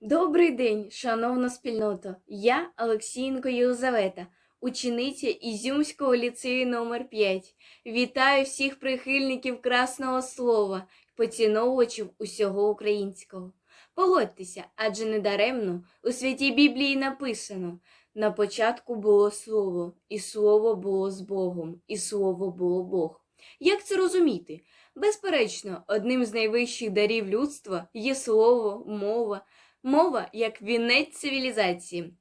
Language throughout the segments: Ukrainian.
Добрий день, шановна спільнота. Я Олексієнко Єлизавета, учениця Ізюмського ліцею номер 5 Вітаю всіх прихильників красного слова, поціновувачів усього українського. Погодьтеся, адже недаремно у святій Біблії написано: на початку було слово, і слово було з Богом, і слово було Бог. Як це розуміти? Безперечно, одним з найвищих дарів людства є слово, мова. Мова як вінець цивілізації.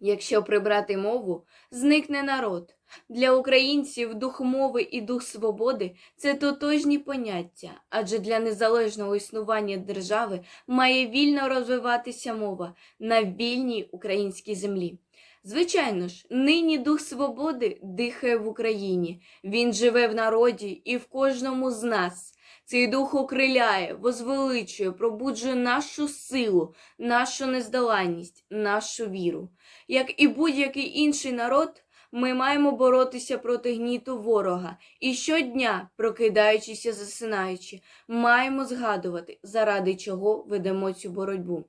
Якщо прибрати мову, зникне народ. Для українців дух мови і дух свободи це тотожні поняття, адже для незалежного існування держави має вільно розвиватися мова на вільній українській землі. Звичайно ж, нині дух свободи дихає в Україні. Він живе в народі і в кожному з нас. Цей дух окриляє, возвеличує, пробуджує нашу силу, нашу нездоланність, нашу віру. Як і будь-який інший народ, ми маємо боротися проти гніту ворога і щодня, прокидаючися, засинаючи, маємо згадувати, заради чого ведемо цю боротьбу.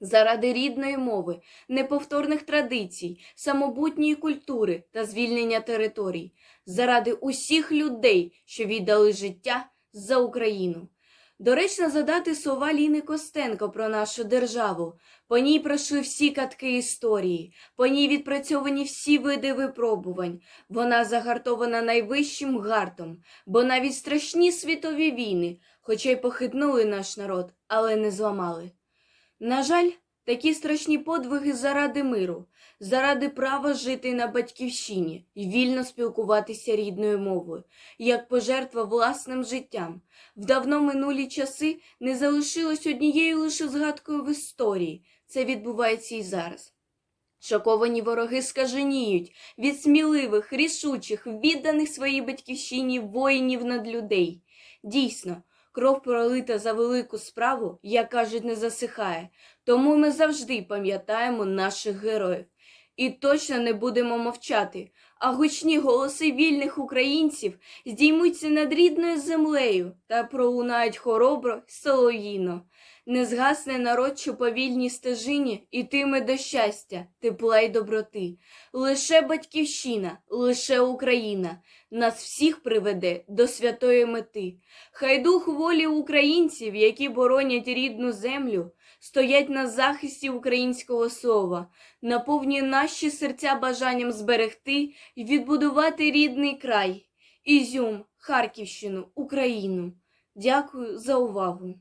Заради рідної мови, неповторних традицій, самобутньої культури та звільнення територій, заради усіх людей, що віддали життя за Україну. Доречно задати слова Ліни Костенко про нашу державу. По ній пройшли всі катки історії, по ній відпрацьовані всі види випробувань. Вона загартована найвищим гартом, бо навіть страшні світові війни, хоча й похитнули наш народ, але не зламали. На жаль, такі страшні подвиги заради миру, заради права жити на батьківщині і вільно спілкуватися рідною мовою, як пожертва власним життям. В давно минулі часи не залишилось однією лише згадкою в історії. Це відбувається і зараз. Шоковані вороги скаженіють від сміливих, рішучих, відданих своїй батьківщині воїнів над людей. Дійсно, кров пролита за велику справу, як кажуть, не засихає, тому ми завжди пам'ятаємо наших героїв. І точно не будемо мовчати, а гучні голоси вільних українців здіймуться над рідною землею та пролунають хоробро й солов'їно. Не згасне народ, що стежині ітиме до щастя, тепла й доброти. Лише батьківщина, лише Україна нас всіх приведе до святої мети. Хай дух волі українців, які боронять рідну землю, стоять на захисті українського слова, наповнює наші серця бажанням зберегти і відбудувати рідний край, Ізюм, Харківщину, Україну. Дякую за увагу.